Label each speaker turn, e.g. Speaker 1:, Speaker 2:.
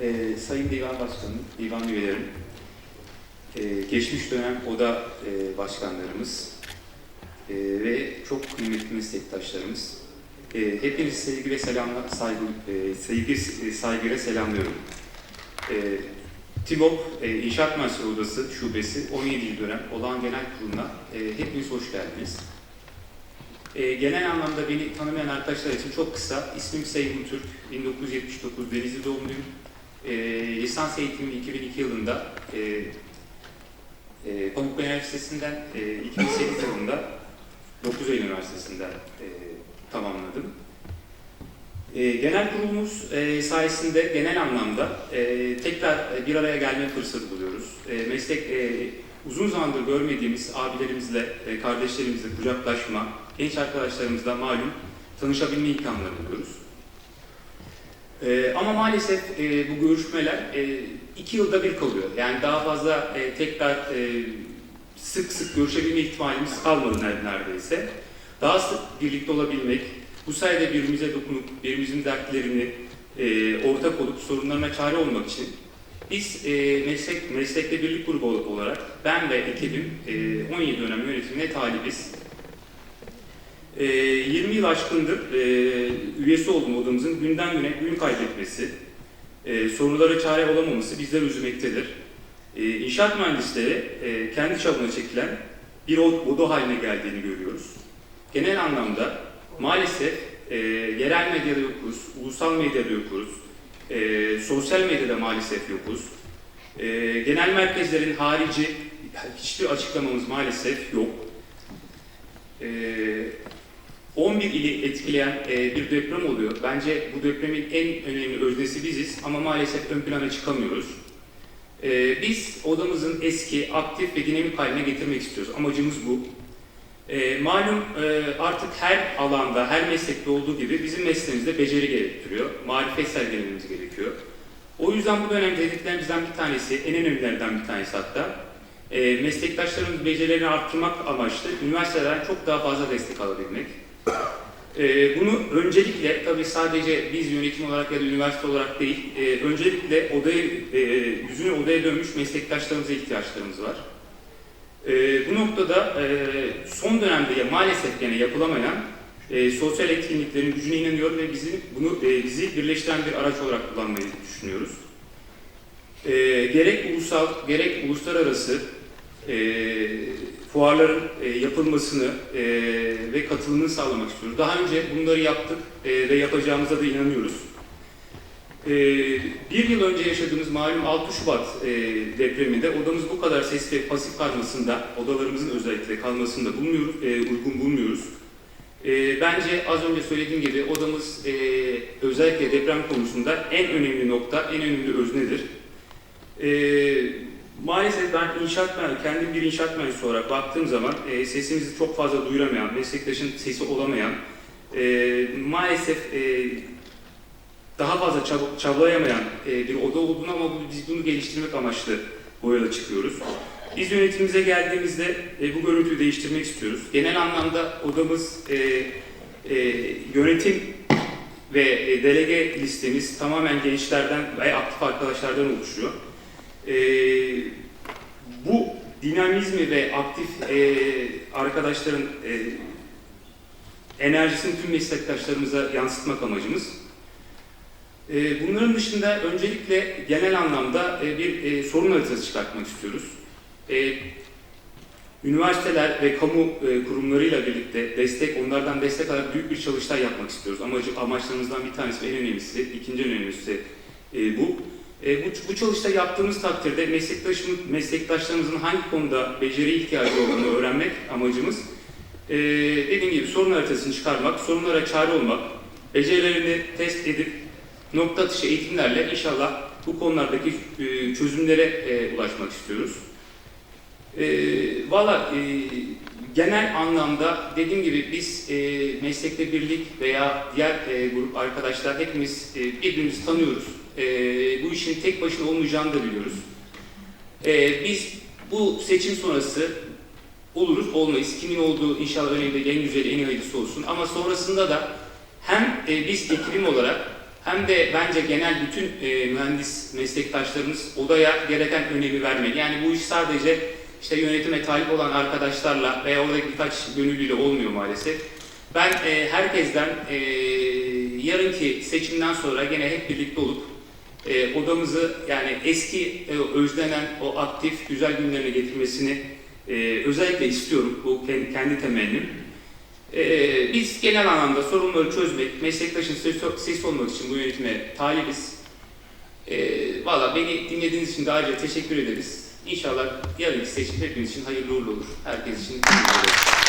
Speaker 1: Ee, Sayın Divan Başkanım, Divan üyelerim, ee, geçmiş dönem oda e, başkanlarımız ee, ve çok kıymetli meslektaşlarımız, ee, hepinizi sevgi ve selamla, saygı, e, sevgi, e, saygıyla selamlıyorum. Ee, TİBOP e, İnşaat Mühendisleri Odası Şubesi 17. dönem olağan genel kuruluna e, hepiniz hoş geldiniz. E, genel anlamda beni tanımayan arkadaşlar için çok kısa, ismim Seyhun Türk, 1979 Denizli doğumluyum. Lisans eğitimimi 2002 yılında e, e, Pamukkale Üniversitesi'nden, e, 2008 yılında 9 Eylül Üniversitesi'nden e, tamamladım. E, genel kurulumuz e, sayesinde genel anlamda e, tekrar bir araya gelme fırsatı buluyoruz. E, meslek e, uzun zamandır görmediğimiz abilerimizle, e, kardeşlerimizle kucaklaşma, genç arkadaşlarımızla malum tanışabilme imkanları buluyoruz. E, ama maalesef e, bu görüşmeler e, iki yılda bir kalıyor. Yani daha fazla e, tekrar e, sık sık görüşebilme ihtimalimiz kalmadı ner- neredeyse. Daha sık birlikte olabilmek, bu sayede birbirimize dokunup birbirimizin dertlerini e, ortak olup sorunlarına çare olmak için biz e, meslek meslekte birlik grubu olarak ben ve ekibim e, 17 dönem yönetimine talibiz. E, 20 yıl aşkındır e, üyesi olduğum odamızın günden güne gün kaybetmesi, e, sorunlara çare olamaması bizleri üzmektedir. E, inşaat mühendisleri e, kendi çabına çekilen bir od- oda haline geldiğini görüyoruz. Genel anlamda maalesef e, yerel medyada yokuz, ulusal medyada yokuz, e, sosyal medyada maalesef yokuz. E, genel merkezlerin harici hiçbir açıklamamız maalesef yok. E, 11 ili etkileyen e, bir deprem oluyor. Bence bu depremin en önemli öznesi biziz ama maalesef ön plana çıkamıyoruz. E, biz odamızın eski, aktif ve dinamik haline getirmek istiyoruz. Amacımız bu. E, malum e, artık her alanda, her meslekte olduğu gibi bizim mesleğimizde beceri gerektiriyor. Marifet sergilememiz gerekiyor. O yüzden bu dönemde hedeflerimizden bir tanesi, en önemlilerinden bir tanesi hatta, e, meslektaşlarımız becerilerini arttırmak amaçlı üniversitelerden çok daha fazla destek alabilmek. E, bunu öncelikle, tabii sadece biz yönetim olarak ya da üniversite olarak değil, e, öncelikle odaya, e, yüzünü odaya dönmüş meslektaşlarımıza ihtiyaçlarımız var. E, bu noktada e, son dönemde ya maalesef gene yapılamayan e, sosyal etkinliklerin gücüne inanıyor ve bizi bunu e, bizi birleştiren bir araç olarak kullanmayı düşünüyoruz. E, gerek ulusal gerek uluslararası e, fuarların e, yapılmasını e, ve katılımını sağlamak istiyoruz. Daha önce bunları yaptık e, ve yapacağımıza da inanıyoruz. E, bir yıl önce yaşadığımız malum 6 Şubat e, depreminde odamız bu kadar ses ve pasif kalmasında, odalarımızın özellikle kalmasında bulmuyoruz, e, uygun bulmuyoruz. E, bence az önce söylediğim gibi odamız e, özellikle deprem konusunda en önemli nokta, en önemli öznedir. E, maalesef ben inşaat mühendisi, kendim bir inşaat mühendisi olarak baktığım zaman e, sesimizi çok fazla duyuramayan, meslektaşın sesi olamayan, e, maalesef e, daha fazla çab- çabalayamayan e, bir oda olduğunu ama bu- biz bunu geliştirmek amaçlı bu yola çıkıyoruz. Biz yönetimimize geldiğimizde e, bu görüntüyü değiştirmek istiyoruz. Genel anlamda odamız e, e, yönetim ve e, delege listemiz tamamen gençlerden ve aktif arkadaşlardan oluşuyor. E, bu dinamizmi ve aktif e, arkadaşların e, enerjisini tüm meslektaşlarımıza yansıtmak amacımız. E, bunların dışında öncelikle genel anlamda e, bir e, sorun haritası çıkartmak istiyoruz. E, üniversiteler ve kamu e, kurumlarıyla birlikte destek, onlardan destek alarak büyük bir çalıştay yapmak istiyoruz. Amacı, amaçlarımızdan bir tanesi en önemlisi, ikinci önemlisi e, bu. E, bu, bu çalışta yaptığımız takdirde meslektaşımız, meslektaşlarımızın hangi konuda beceri ihtiyacı olduğunu öğrenmek amacımız. E, dediğim gibi sorun haritasını çıkarmak, sorunlara çare olmak, becerilerini test edip nokta atışı eğitimlerle inşallah bu konulardaki e, çözümlere e, ulaşmak istiyoruz. E, Valla e, genel anlamda dediğim gibi biz e, meslekte birlik veya diğer e, grup arkadaşlar hepimiz e, birbirimizi tanıyoruz. E, işin tek başına olmayacağını da biliyoruz. E, biz bu seçim sonrası oluruz olmayız. Kimin olduğu inşallah değil, en güzeli en hayırlısı olsun. Ama sonrasında da hem e, biz ekibim olarak hem de bence genel bütün e, mühendis meslektaşlarımız odaya gereken önemi vermeli. Yani bu iş sadece işte yönetime talip olan arkadaşlarla veya oradaki birkaç gönüllüyle olmuyor maalesef. Ben e, herkesten e, yarınki seçimden sonra gene hep birlikte olup e, odamızı yani eski e, özlenen o aktif güzel günlerine getirmesini e, özellikle istiyorum. Bu kendi, kendi temennim. E, biz genel anlamda sorunları çözmek, meslektaşın sesi olmak için bu yönetime talibiz. E, Valla beni dinlediğiniz için de ayrıca teşekkür ederiz. İnşallah yarınki seçim hepimiz için hayırlı uğurlu olur. Herkes için hayırlı olur.